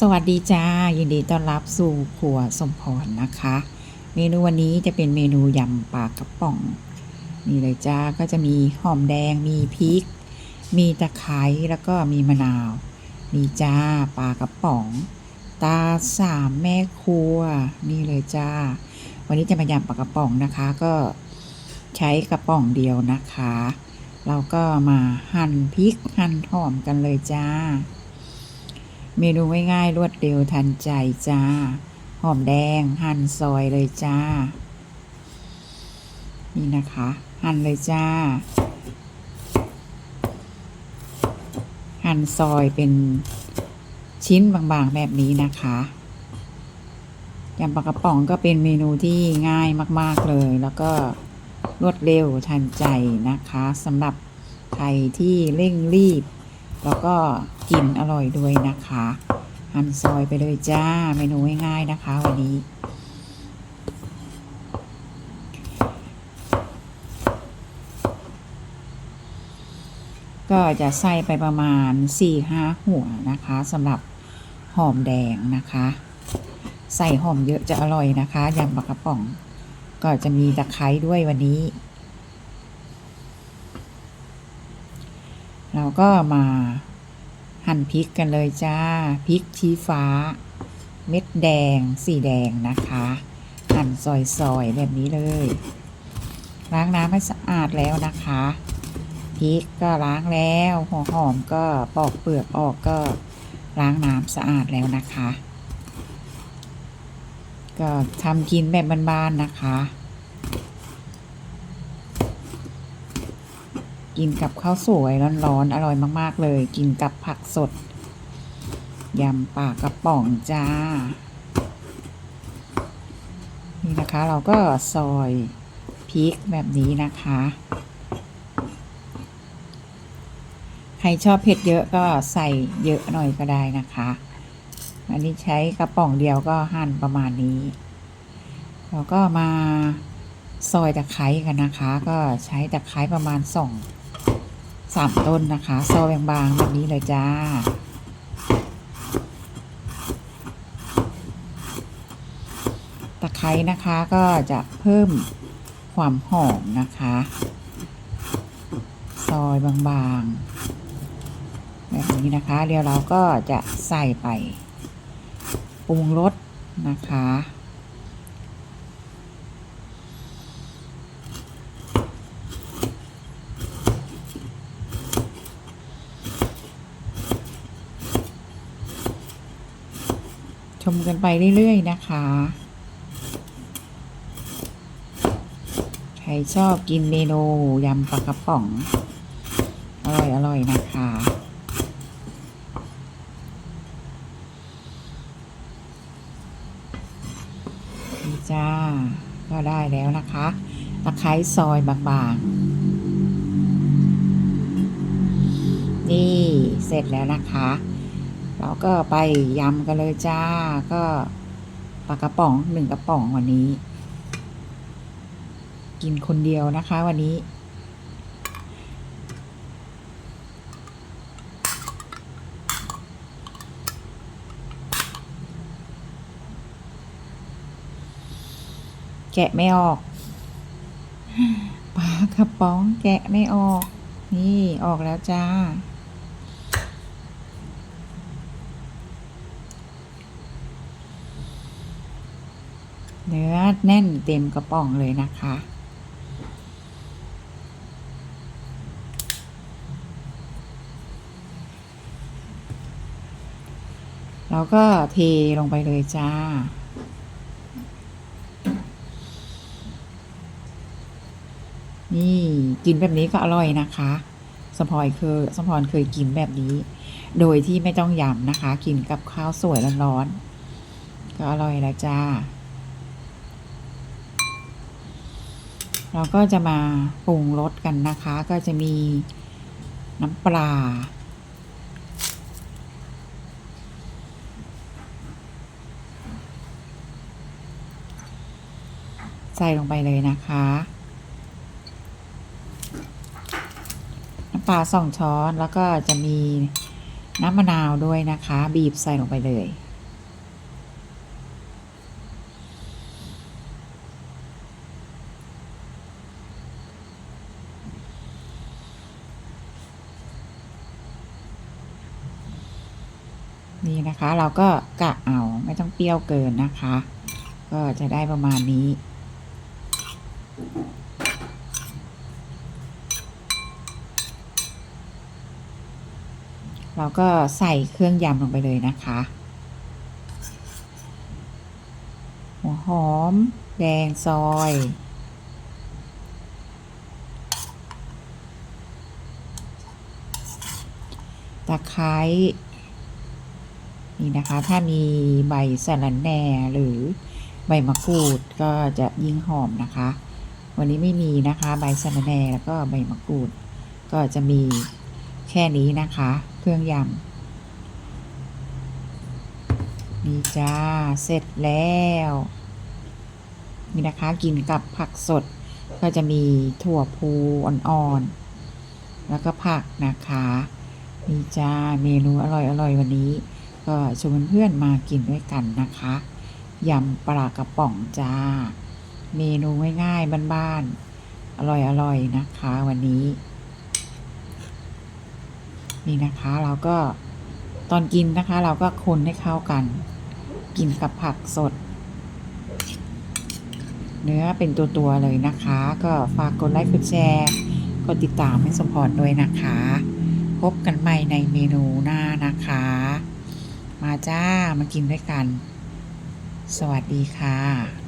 สวัสดีจ้า ยินดีต้อนรับสู่ครัวสมพรนะคะ เมนูวันนี้จะเป็นเมนูยำปลากระป๋อง นี่เลยจ้าก็จะมีหอมแดงมีพริก มีตะไคร้แล้วก็มีมะนาวมีจ้าปลากระป๋อง ตาสามแม่ครัว นี่เลยจ้า วันนี้จะมายำปลากระป๋องนะคะ ก็ใช้กระป๋องเดียวนะคะ เราก็มาหั่นพริกหั่นหอมกันเลยจ้า เมนูง่ายๆรวดเร็วทันใจจ้า หอมแดง หั่นซอยเลยจ้า นี่นะคะ หั่นเลยจ้า หั่นซอยเป็นชิ้นบางๆแบบนี้นะคะยำปลากระป๋องก็เป็นเมนูที่ง่ายมาก ๆเลย แล้วก็รวดเร็วทันใจนะคะสำหรับใครที่เร่งรีบ แล้วก็กินอร่อยด้วยนะคะหั่นซอยไปเลยจ้าเมนูง่ายๆนะคะ วันนี้ ก็จะใส่ไปประมาณ 4-5 หัวนะคะสำหรับหอมแดงนะคะ ใส่หอมเยอะจะอร่อยนะคะยำปลากระป๋อง ก็จะมีตะไคร้ด้วยวันนี้ เราก็มาหั่นพริกกันเลยจ้าพริกชี้ฟ้า เม็ดแดงสีแดงนะคะ หั่นซอยๆแบบนี้เลยล้างน้ำให้สะอาดแล้วนะคะพริกก็ล้างแล้วหัวหอมก็ปอกเปลือกออกก็ล้างน้ำสะอาดแล้วนะคะ ก็ทำกินแบบบานๆนะคะ กินกับข้าวสวยร้อนๆอร่อยมากๆเลย กินกับผักสดยำปลากระป๋องจ้า นี่นะคะเราก็ซอยพริกแบบนี้นะคะ ใครชอบเผ็ดเยอะก็ใส่เยอะหน่อยก็ได้นะคะ อันนี้ใช้กระป๋องเดียวก็หั่นประมาณนี้ เราก็มาซอยตะไคร้กันนะคะ ก็ใช้ตะไคร้ประมาณสอง สามต้นนะคะซอยบางๆแบบนี้เลยจ้า ตะไคร้นะคะก็จะเพิ่มความหอมนะคะ ซอยบางๆ แบบนี้นะคะเดี๋ยวเราก็จะใส่ไปปรุงรสนะคะ ชมกันไปเรื่อยๆนะคะ ใครชอบกินเมนูยำปลากระป๋อง อร่อยอร่อยๆนะคะ นี่จ้า ก็ได้แล้วนะคะตะไคร้ซอยบางๆ นี่เสร็จแล้วนะคะ เราก็ไปยำกันเลยจ้า ก็ปลากระป๋องหนึ่งกระป๋องวันนี้ กินคนเดียวนะคะวันนี้ แกะไม่ออกปลากระป๋องแกะไม่ออก นี่ออกแล้วจ้า เนื้อแน่นเต็มกระป๋องเลยนะคะเราก็เทลงไปเลยจ้านี่กินแบบนี้ก็อร่อยนะคะสมพรเคยสมพรเคยกินแบบนี้ โดยที่ไม่ต้องยำนะคะ กินกับข้าวสวยร้อนๆก็อร่อยแล้วจ้า เราก็จะมาปรุงรสกันนะคะ ก็จะมีน้ำปลา ใส่ลงไปเลยนะคะ น้ำปลาสองช้อนแล้วก็จะมีน้ำมะนาวด้วยนะคะ บีบใส่ลงไปเลย นี่นะคะเราก็กะเอาไม่ต้องเปรี้ยวเกินนะคะ ก็จะได้ประมาณนี้ เราก็ใส่เครื่องยำลงไปเลยนะคะ หัวหอม แดงซอยตะไคร้ นี่นะคะ ถ้ามีใบสะระแหน่หรือใบมะกรูดก็จะยิ่งหอมนะคะ วันนี้ไม่มีนะคะ ใบสะระแหน่แล้วก็ใบมะกรูด ก็จะมีแค่นี้นะคะ เครื่องยำนี่จ้าเสร็จแล้วนี่นะคะกินกับผักสดก็จะมีถั่วพูอ่อนๆ แล้วก็ผักนะคะ นี่จ้าเมนูอร่อยๆ วันนี้ ก็ชวนเพื่อนมากินด้วยกันนะคะยำปลากระป๋องจ้า เมนูง่ายๆบ้านๆอร่อยๆนะคะ วันนี้ นี่นะคะเราก็ตอนกินนะคะ เราก็คนให้เข้ากัน กินกับผักสด เนื้อเป็นตัวๆเลยนะคะ ก็ฝากกดไลค์กดแชร์กดติดตามให้สมพรด้วยนะคะ พบกันใหม่ในเมนูหน้านะคะ มาจ้ามากินด้วยกัน สวัสดีค่ะ